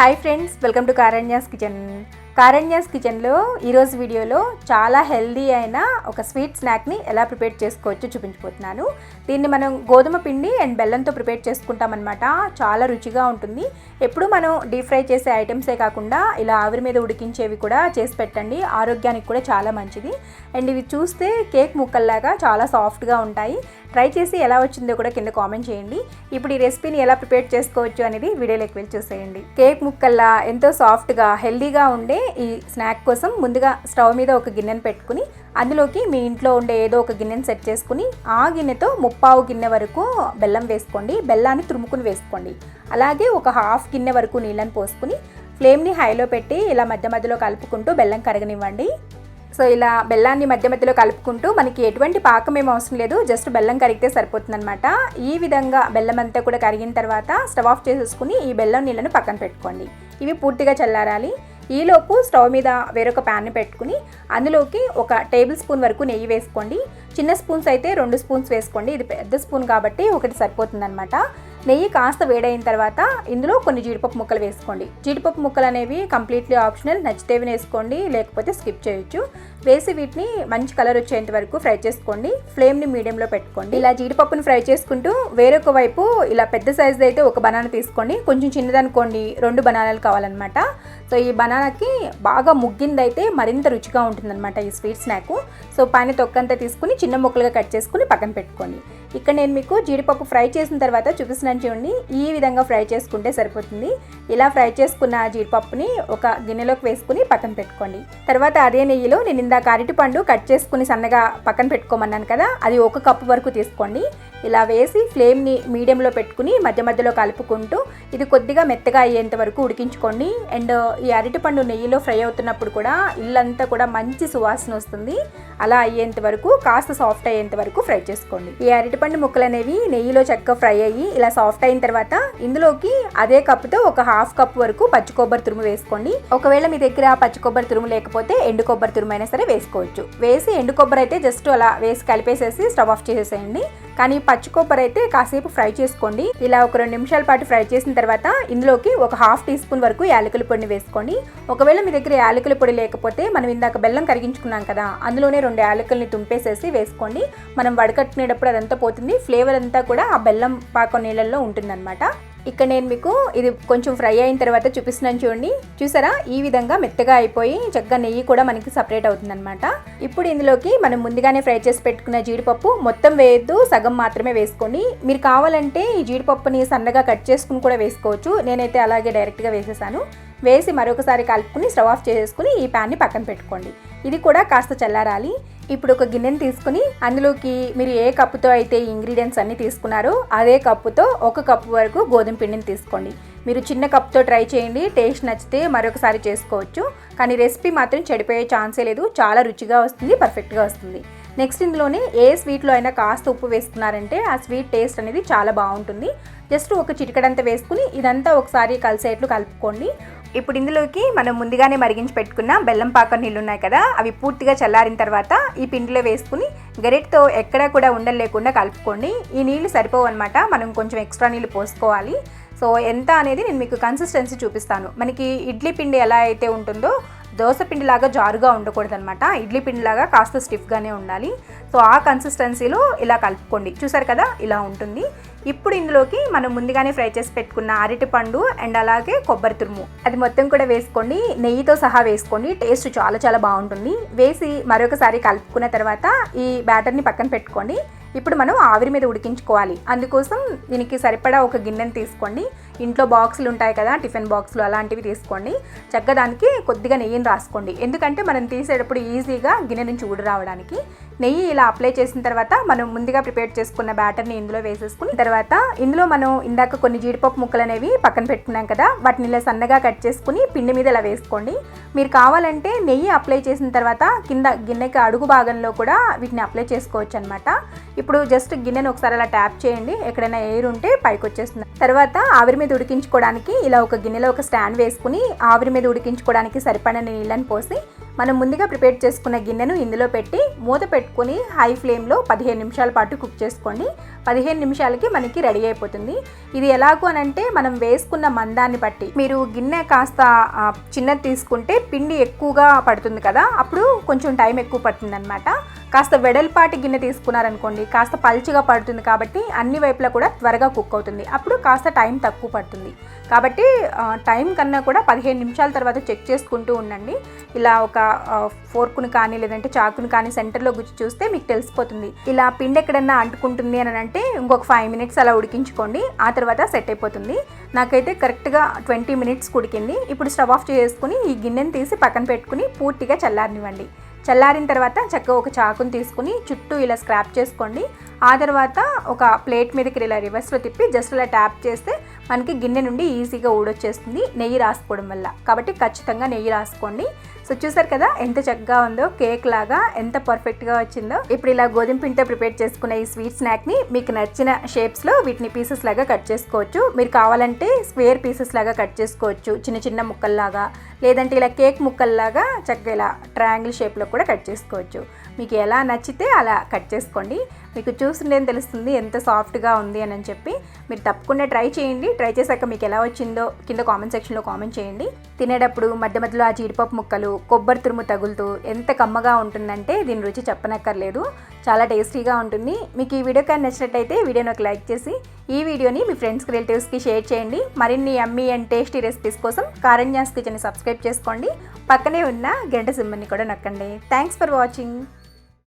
Hi friends welcome to Karanya's kitchen Karanya's కిచెన్లో ఈరోజు వీడియోలో చాలా హెల్దీ అయిన ఒక స్వీట్ స్నాక్ని ఎలా ప్రిపేర్ చేసుకోవచ్చో చూపించబోతున్నాను. దీన్ని మనం గోధుమ పిండి అండ్ బెల్లంతో ప్రిపేర్ చేసుకుంటామన్నమాట. చాలా రుచిగా ఉంటుంది. ఎప్పుడు మనం డీప్ ఫ్రై చేసే ఐటమ్సే కాకుండా ఇలా ఆవిరి మీద ఉడికించేవి కూడా చేసి పెట్టండి. ఆరోగ్యానికి కూడా చాలా మంచిది. అండ్ ఇవి చూస్తే కేక్ ముక్కల్లాగా చాలా సాఫ్ట్గా ఉంటాయి. ట్రై చేసి ఎలా వచ్చిందో కూడా కింద కామెంట్ చేయండి. ఇప్పుడు ఈ రెసిపీని ఎలా ప్రిపేర్ చేసుకోవచ్చు అనేది వీడియోలోకి వెళ్ళి చూసేయండి. కేక్ ముక్కల్లా ఎంతో సాఫ్ట్గా హెల్దీగా ఉండే ఈ స్నాక్ కోసం ముందుగా స్టవ్ మీద ఒక గిన్నెను పెట్టుకుని అందులోకి మీ ఇంట్లో ఉండే ఏదో ఒక గిన్నెను సెట్ చేసుకుని ఆ గిన్నెతో ముప్పావు గిన్నె వరకు బెల్లం వేసుకోండి. బెల్లాన్ని తురుముకుని వేసుకోండి. అలాగే ఒక హాఫ్ గిన్నె వరకు నీళ్ళని పోసుకుని ఫ్లేమ్ని హైలో పెట్టి ఇలా మధ్య మధ్యలో కలుపుకుంటూ బెల్లం కరగనివ్వండి. సో ఇలా బెల్లాన్ని మధ్య మధ్యలో కలుపుకుంటూ మనకి ఎటువంటి పాకం ఏం అవసరం లేదు. జస్ట్ బెల్లం కరిగితే సరిపోతుందన్నమాట. ఈ విధంగా బెల్లం అంతా కూడా కరిగిన తర్వాత స్టవ్ ఆఫ్ చేసేసుకుని ఈ బెల్లం నీళ్ళను పక్కన పెట్టుకోండి. ఇవి పూర్తిగా చల్లారాలి. ఈలోపు స్టవ్ మీద వేరొక ప్యాన్ని పెట్టుకుని అందులోకి ఒక టేబుల్ స్పూన్ వరకు నెయ్యి వేసుకోండి. చిన్న స్పూన్స్ అయితే రెండు స్పూన్స్ వేసుకోండి. ఇది పెద్ద స్పూన్ కాబట్టి ఒకటి సరిపోతుందన్నమాట. నెయ్యి కాస్త వేడైన తర్వాత ఇందులో కొన్ని జీడిపప్పు ముక్కలు వేసుకోండి. జీడిపప్పు ముక్కలు అనేవి కంప్లీట్లీ ఆప్షనల్ నచ్చితే వేసుకోండి లేకపోతే స్కిప్ చేయొచ్చు. వేసి వీటిని మంచి కలర్ వచ్చేంత వరకు ఫ్రై చేసుకోండి. ఫ్లేమ్ని మీడియంలో పెట్టుకోండి. ఇలా జీడిపప్పుని ఫ్రై చేసుకుంటూ వేరొక వైపు ఇలా పెద్ద సైజు అయితే ఒక బనానా తీసుకోండి. కొంచెం చిన్నదనుకోండి రెండు బనానాలు కావాలన్నమాట. సో ఈ బనానాకి బాగా ముగ్గిందైతే మరింత రుచిగా ఉంటుందన్నమాట ఈ స్వీట్ స్నాక్. సో పైన తొక్కంతా తీసుకుని చిన్న ముక్కలుగా కట్ చేసుకుని పక్కన పెట్టుకోండి. ఇక్కడ నేను మీకు జీడిపప్పు ఫ్రై చేసిన తర్వాత చూపిస్తున్నాను చూడండి. ఈ విధంగా ఫ్రై చేసుకుంటే సరిపోతుంది. ఇలా ఫ్రై చేసుకున్న జీడిపప్పుని ఒక గిన్నెలోకి వేసుకుని పక్కన పెట్టుకోండి. తర్వాత అదే నెయ్యిలో నేను ఇందాక అరటిపండు కట్ చేసుకుని సన్నగా పక్కన పెట్టుకోమన్నాను కదా అది ఒక కప్పు వరకు తీసుకోండి. ఇలా వేసి ఫ్లేమ్ని మీడియంలో పెట్టుకుని మధ్య మధ్యలో కలుపుకుంటూ ఇది కొద్దిగా మెత్తగా అయ్యేంత వరకు ఉడికించుకోండి. అండ్ ఈ అరటిపండు నెయ్యిలో ఫ్రై అవుతున్నప్పుడు కూడా ఇల్లంతా కూడా మంచి సువాసన వస్తుంది. అలా అయ్యేంత వరకు కాస్త సాఫ్ట్ అయ్యేంత వరకు ఫ్రై చేసుకోండి. ఈ అరటిపండు ముక్కలు అనేవి నెయ్యిలో చక్కగా ఫ్రై అయ్యి ఇలా సాఫ్ట్ అయిన తర్వాత ఇందులోకి అదే కప్పుతో ఒక హాఫ్ కప్ వరకు పచ్చి కొబ్బరి తురుము వేసుకోండి. ఒకవేళ మీ దగ్గర పచ్చి కొబ్బరి తురుము లేకపోతే ఎండు కొబ్బరి తురుము అయినా సరే వేసుకోవచ్చు. వేసి ఎండు కొబ్బరి అయితే జస్ట్ అలా వేసి కలిపేసేసి స్టవ్ ఆఫ్ చేసేసేయండి. కానీ పచ్చి కొబ్బరి అయితే కాసేపు ఫ్రై చేసుకోండి. ఇలా ఒక రెండు నిమిషాల పాటు ఫ్రై చేసిన తర్వాత ఇందులోకి ఒక హాఫ్ టీ స్పూన్ వరకు యాలకుల పొడిని వేసుకోండి. ఒకవేళ మీ దగ్గర యాలకుల పొడి లేకపోతే మనం ఇందాక బెల్లం కరిగించుకున్నాం కదా అందులోనే రెండు యాలకుల్ని తుంపేసేసి వేసుకోండి. మనం వడకట్టుకునేటప్పుడు అదంతా పోతుంది. ఫ్లేవర్ అంతా కూడా ఆ బెల్లం పాకం నీళ్ళల్లో ఉంటుందన్నమాట. ఇక్కడ నేను మీకు ఇది కొంచెం ఫ్రై అయిన తర్వాత చూపిస్తున్నాను చూడండి. చూసారా? ఈ విధంగా మెత్తగా అయిపోయి చక్కగా నెయ్యి కూడా మనకి సపరేట్ అవుతుందన్నమాట. ఇప్పుడు ఇందులోకి మనం ముందుగానే ఫ్రై చేసి పెట్టుకున్న జీడిపప్పు మొత్తం వేయద్దు సగం మాత్రమే వేసుకోండి. మీరు కావాలంటే ఈ జీడిపప్పుని సన్నగా కట్ చేసుకుని కూడా వేసుకోవచ్చు. నేనైతే అలాగే డైరెక్ట్గా వేసేసాను. వేసి మరొకసారి కలుపుకుని స్టవ్ ఆఫ్ చేసేసుకుని ఈ ప్యాన్ని పక్కన పెట్టుకోండి. ఇది కూడా కాస్త చల్లారాలి. ఇప్పుడు ఒక గిన్నెని తీసుకుని అందులోకి మీరు ఏ కప్పుతో అయితే ఇంగ్రీడియంట్స్ అన్నీ తీసుకున్నారో అదే కప్పుతో ఒక కప్పు వరకు గోధుమ పిండిని తీసుకోండి. మీరు చిన్న కప్తో ట్రై చేయండి టేస్ట్ నచ్చితే మరొకసారి చేసుకోవచ్చు. కానీ రెసిపీ మాత్రం చెడిపోయే ఛాన్సే లేదు చాలా రుచిగా వస్తుంది పర్ఫెక్ట్గా వస్తుంది. నెక్స్ట్ ఇందులోనే ఏ స్వీట్లో అయినా కాస్త ఉప్పు వేసుకున్నారంటే ఆ స్వీట్ టేస్ట్ అనేది చాలా బాగుంటుంది. జస్ట్ ఒక చిటికడంతా వేసుకుని ఇదంతా ఒకసారి కలిసేట్లు కలుపుకోండి. ఇప్పుడు ఇందులోకి మనం ముందుగానే మరిగించి పెట్టుకున్న బెల్లం పాక నీళ్ళు ఉన్నాయి కదా అవి పూర్తిగా చల్లారిన తర్వాత ఈ పిండిలో వేసుకుని గరిటతో ఎక్కడా కూడా ఉండలు లేకుండా కలుపుకోండి. ఈ నీళ్ళు సరిపోవు అనమాట మనం కొంచెం ఎక్స్ట్రా నీళ్ళు పోసుకోవాలి. సో ఎంత అనేది నేను మీకు కన్సిస్టెన్సీ చూపిస్తాను. మనకి ఇడ్లీ పిండి ఎలా అయితే ఉంటుందో దోశ పిండిలాగా జారుగా ఉండకూడదు అనమాట ఇడ్లీ పిండిలాగా కాస్త స్టిఫ్గానే ఉండాలి. సో ఆ కన్సిస్టెన్సీలో ఇలా కలుపుకోండి. చూసారు కదా ఇలా ఉంటుంది. ఇప్పుడు ఇందులోకి మనం ముందుగానే ఫ్రై చేసి పెట్టుకున్న అరటిపండు అండ్ అలాగే కొబ్బరి తురుము. అది మొత్తం కూడా వేసుకోండి. నెయ్యితో సహా వేసుకోండి. టేస్ట్ చాలా చాలా బాగుంటుంది. వేసి మరొకసారి కలుపుకున్న తర్వాత ఈ బ్యాటర్ని పక్కన పెట్టుకోండి. ఇప్పుడు మనం ఆవిరి మీద ఉడికించుకోవాలి. అందుకోసం దీనికి సరిపడా ఒక గిన్నెని తీసుకోండి. ఇంట్లో బాక్సులు ఉంటాయి కదా టిఫిన్ బాక్సులు అలాంటివి తీసుకోండి. చక్కగా దానికి కొద్దిగా నెయ్యిని రాసుకోండి. ఎందుకంటే మనం తీసేటప్పుడు ఈజీగా గిన్నె నుంచి ఊడి రావడానికి నెయ్యి ఇలా అప్లై చేసిన తర్వాత మనం ముందుగా ప్రిపేర్ చేసుకున్న బ్యాటర్ని ఇందులో వేసేసుకుని తర్వాత ఇందులో మనం ఇందాక కొన్ని జీడిపప్పు ముక్కలు అనేవి పక్కన పెట్టుకున్నాం కదా వాటిని ఇలా సన్నగా కట్ చేసుకుని పిండి మీద ఇలా వేసుకోండి. మీరు కావాలంటే నెయ్యి అప్లై చేసిన తర్వాత కింద గిన్నెకి అడుగు భాగంలో కూడా వీటిని అప్లై చేసుకోవచ్చు అనమాట ఇప్పుడు జస్ట్ గిన్నెను ఒకసారి అలా ట్యాప్ చేయండి ఎక్కడైనా ఎయిర్ ఉంటే పైకి వచ్చేస్తుంది. తర్వాత ఆవిరి మీద ఉడికించుకోవడానికి ఇలా ఒక గిన్నెలో ఒక స్టాండ్ వేసుకుని ఆవిరి మీద ఉడికించుకోవడానికి సరిపడని నీళ్ళని పోసి మనం ముందుగా ప్రిపేర్ చేసుకున్న గిన్నెను ఇందులో పెట్టి మూత పెట్టుకొని హై ఫ్లేమ్లో పదిహేను నిమిషాల పాటు కుక్ చేసుకోండి. పదిహేను నిమిషాలకి మనకి రెడీ అయిపోతుంది. ఇది ఎలాగో అని అంటే మనం వేసుకున్న మందాన్ని బట్టి. మీరు గిన్నె కాస్త చిన్నది తీసుకుంటే పిండి ఎక్కువగా పడుతుంది కదా అప్పుడు కొంచెం టైం ఎక్కువ పడుతుంది అనమాట కాస్త వెడల్పాటి గిన్నె తీసుకున్నారనుకోండి కాస్త పల్చిగా పడుతుంది కాబట్టి అన్ని వైపులా కూడా త్వరగా కుక్ అవుతుంది. అప్పుడు కాస్త టైం తక్కువ పడుతుంది. కాబట్టి టైం కన్నా కూడా పదిహేను నిమిషాల తర్వాత చెక్ చేసుకుంటూ ఉండండి. ఇలా ఒక ఫోర్కుని కానీ లేదంటే చాకుని కానీ సెంటర్లో గుచ్చి చూస్తే మీకు తెలిసిపోతుంది. ఇలా పిండి ఎక్కడన్నా అంటుకుంటుంది అని అంటే ఇంకొక ఫైవ్ మినిట్స్ అలా ఉడికించుకోండి. ఆ తర్వాత సెట్ అయిపోతుంది. నాకైతే కరెక్ట్గా ట్వంటీ మినిట్స్ ఉడికింది. ఇప్పుడు స్టవ్ ఆఫ్ చేసుకుని ఈ గిన్నెని తీసి పక్కన పెట్టుకుని పూర్తిగా చల్లారనివ్వండి. చల్లారిన తర్వాత చక్కగా ఒక చాకుని తీసుకుని చుట్టూ ఇలా స్క్రాప్ చేసుకోండి. ఆ తర్వాత ఒక ప్లేట్ మీదకి ఇలా రివర్స్లో తిప్పి జస్ట్ ఇలా ట్యాప్ చేస్తే మనకి గిన్నె నుండి ఈజీగా ఊడొచ్చేస్తుంది. నెయ్యి రాసుకోవడం వల్ల. కాబట్టి ఖచ్చితంగా నెయ్యి రాసుకోండి. సో చూసారు కదా ఎంత చక్కగా ఉందో కేక్ లాగా ఎంత పర్ఫెక్ట్గా వచ్చిందో. ఇప్పుడు ఇలా గోధుమ పిండితో ప్రిపేర్ చేసుకున్న ఈ స్వీట్ స్నాక్ని మీకు నచ్చిన షేప్స్లో వీటిని పీసెస్ లాగా కట్ చేసుకోవచ్చు. మీరు కావాలంటే స్క్వేర్ పీసెస్ లాగా కట్ చేసుకోవచ్చు. చిన్న చిన్న ముక్కల్లాగా లేదంటే ఇలా కేక్ ముక్కల్లాగా చక్కగా ఇలా ట్రయాంగిల్ షేప్లో కూడా కట్ చేసుకోవచ్చు. మీకు ఎలా నచ్చితే అలా కట్ చేసుకోండి. మీకు చూస్తుంటే తెలుస్తుంది? ఎంత సాఫ్ట్గా ఉంది అని చెప్పి మీరు తప్పకుండా ట్రై చేయండి. ట్రై చేశాక మీకు ఎలా వచ్చిందో కింద కామెంట్ సెక్షన్లో కామెంట్ చేయండి. తినేటప్పుడు మధ్య మధ్యలో ఆ జీడిపప్పు ముక్కలు కొబ్బరి తురుము తగులుతూ ఎంత కమ్మగా ఉంటుందంటే దీని రుచి చెప్పనక్కర్లేదు. చాలా టేస్టీగా ఉంటుంది. మీకు ఈ వీడియో కానీ నచ్చినట్టయితే వీడియోని ఒక లైక్ చేసి ఈ వీడియోని మీ ఫ్రెండ్స్కి రిలేటివ్స్కి షేర్ చేయండి. మరిన్ని అమ్మీ అండ్ టేస్టీ రెసిపీస్ కోసం కారణ్యాస్ కిచెన్ని సబ్స్క్రైబ్ చేసుకోండి. పక్కనే ఉన్న గంట సింబల్ని కూడా నొక్కండి. Thanks for watching.